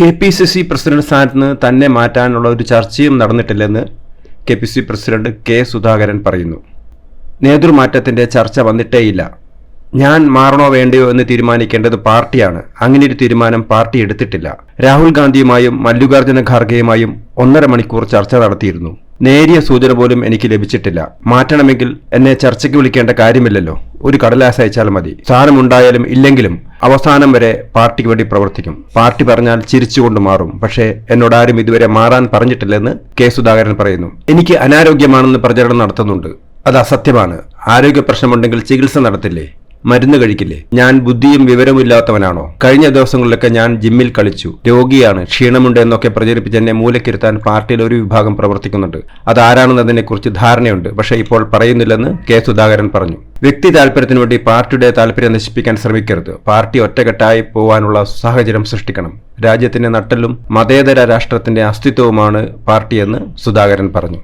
K P C C president സ്ഥാനത്ത് നിന്ന് തന്നെ മാറ്റാനുള്ള ഒരു ചർച്ചയും നടന്നിട്ടില്ലെന്ന് K P C president K Sudhakaran പറയുന്നു. നേതൃമാറ്റത്തിന്റെ ചർച്ച വന്നിട്ടേയില്ല. ഞാൻ മാറണോ വേണ്ടയോ എന്ന് തീരുമാനിക്കേണ്ടത് പാർട്ടിയാണ്. അങ്ങനെ ഒരു തീരുമാനം പാർട്ടി എടുത്തിട്ടില്ല. രാഹുൽ ഗാന്ധിയുമായും മല്ലികാർജുന ഖാർഗെയുമായും ഒന്നര മണിക്കൂർ ചർച്ച നടത്തിയിരുന്നു. നേരിയ സൂചന പോലും എനിക്ക് ലഭിച്ചിട്ടില്ല. മാറ്റണമെങ്കിൽ എന്നെ ചർച്ചയ്ക്ക് വിളിക്കേണ്ട കാര്യമില്ലല്ലോ. ഒരു കടലാസ് അയച്ചാൽ മതി. സ്ഥാനമുണ്ടായാലും ഇല്ലെങ്കിലും അവസാനം വരെ പാർട്ടിക്ക് വേണ്ടി പ്രവർത്തിക്കും. പാർട്ടി പറഞ്ഞാൽ ചിരിച്ചുകൊണ്ട് മാറും. പക്ഷേ എന്നോട് ആരും ഇതുവരെ മാറാൻ പറഞ്ഞിട്ടില്ലെന്ന് കെ സുധാകരൻ പറയുന്നു. എനിക്ക് അനാരോഗ്യമാണെന്ന് പ്രചരണം നടത്തുന്നുണ്ട്. അത് അസത്യമാണ്. ആരോഗ്യ പ്രശ്നമുണ്ടെങ്കിൽ ചികിത്സ നടത്തില്ലേ? മരുന്ന് കഴിക്കില്ലേ? ഞാൻ ബുദ്ധിയും വിവരമില്ലാത്തവനാണോ കഴിഞ്ഞ ദിവസങ്ങളിലൊക്കെ ഞാൻ ജിമ്മിൽ കളിച്ചു. രോഗിയാണ്. ക്ഷീണമുണ്ട് എന്നൊക്കെ പ്രചരിപ്പിച്ച് എന്നെ മൂലക്കിരുത്താൻ പാർട്ടിയിൽ ഒരു വിഭാഗം പ്രവർത്തിക്കുന്നുണ്ട്. അതാരാണെന്നതിനെക്കുറിച്ച് ധാരണയുണ്ട്. പക്ഷേ ഇപ്പോൾ പറയുന്നില്ലെന്ന് കെ സുധാകരൻ പറഞ്ഞു. വ്യക്തി താല്പര്യത്തിനു വേണ്ടി പാർട്ടിയുടെ താല്പര്യം നശിപ്പിക്കാൻ ശ്രമിക്കരുത്. പാർട്ടി ഒറ്റക്കെട്ടായി പോവാനുള്ള സാഹചര്യം സൃഷ്ടിക്കണം. രാജ്യത്തിന്റെ നട്ടലും മതേതര രാഷ്ട്രത്തിന്റെ അസ്തിത്വവുമാണ് പാർട്ടിയെന്ന് സുധാകരൻ പറഞ്ഞു.